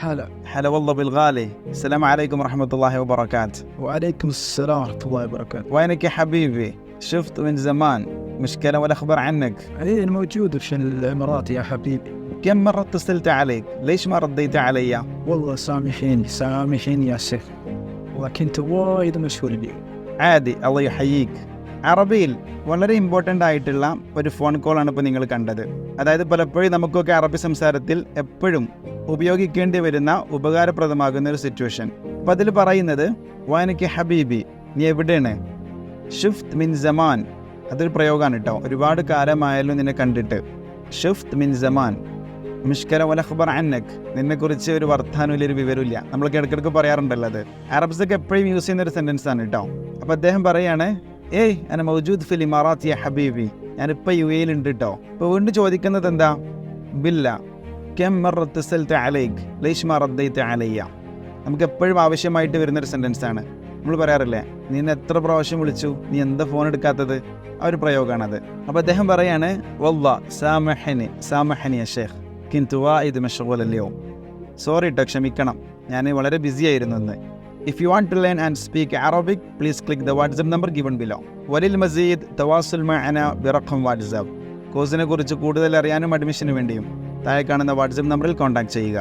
هلا هلا والله بالغالي. السلام عليكم ورحمة الله وبركاته. وعليكم السلام ورحمة الله وبركاته. وينك يا حبيبي؟ شفت من زمان. مشكلة ولا أخبار عنك. إيه موجود في الإمارات يا حبيبي. كم مرة اتصلت عليك؟ ليش ما رديت علي؟ والله سامحيني سامحيني يا شيخ وكنت وايد مشغول اليوم. عادي الله يحييك. അറബിയിൽ വളരെ ഇമ്പോർട്ടന്റ് ആയിട്ടുള്ള ഒരു ഫോൺ കോളാണ് ഇപ്പോൾ നിങ്ങൾ കണ്ടത്. അതായത് പലപ്പോഴും നമുക്കൊക്കെ അറബി സംസാരത്തിൽ എപ്പോഴും ഉപയോഗിക്കേണ്ടി വരുന്ന ഉപകാരപ്രദമാകുന്ന ഒരു സിറ്റുവേഷൻ അപ്പോൾ അതിൽ പറയുന്നത് വാനക്ക് ഹബീബി നീ എവിടെയാണ്? ഷിഫ്റ്റ് മിൻ ജമാൻ അതൊരു പ്രയോഗമാണ് കേട്ടോ. ഒരുപാട് കാലമായാലും നിന്നെ കണ്ടിട്ട്. ഷിഫ്റ്റ് മിൻ ജമാൻ മിഷ്കര വലഖബർ അന്നക്. നിന്നെക്കുറിച്ച് ഒരു വർത്താനമില്ല ഒരു വിവരമില്ല നമ്മളൊക്കെ ഇടയ്ക്കിടയ്ക്ക് പറയാറുണ്ടല്ലോ അത്. അറബ്സൊക്കെ എപ്പോഴും യൂസ് ചെയ്യുന്ന ഒരു സെന്റൻസ് ആണ് കേട്ടോ. അപ്പോൾ അദ്ദേഹം പറയാണ് ഏയ് അന മൗജൂദ് ഫിൽ ഇമാറാത്ത് യ ഹബീബി. ഞാനിപ്പോൾ യു എയിലുണ്ട് കേട്ടോ ഇപ്പോൾ വീണ്ടും ചോദിക്കുന്നത് എന്താ? ബില്ല കെം മറത്ത് അലൈക്ക് ലൈഷ് മറദ്ദൈത്ത് അലയ്യ നമുക്ക് എപ്പോഴും ആവശ്യമായിട്ട് വരുന്നൊരു ആണ്. നമ്മൾ പറയാറില്ലേ നീ എന്നെ എത്ര പ്രാവശ്യം വിളിച്ചു? നീ എന്താ ഫോൺ എടുക്കാത്തത്? ആ ഒരു പ്രയോഗമാണത് അപ്പോൾ അദ്ദേഹം പറയാണ് വല്ല സാമഹനി സാമഹനി ഷേഖ് കിന്തുവാ ഇത് മെഷഗോലല്ലയോ സോറി കേട്ടോ ക്ഷമിക്കണം. ഞാൻ വളരെ ബിസി ആയിരുന്നു ഇന്ന്. If you want to learn and speak Arabic, please click the WhatsApp number given below. വലിൽ മസീദ് തവാസുൽ മഅന ബിറഖം വാട്സാപ്പ് കോഴ്സിനെ കുറിച്ച് കൂടുതൽ അറിയാനും അഡ്മിഷന് വേണ്ടിയും താഴെ കാണുന്ന വാട്സ്ആപ്പ് നമ്പറിൽ കോൺടാക്ട് ചെയ്യുക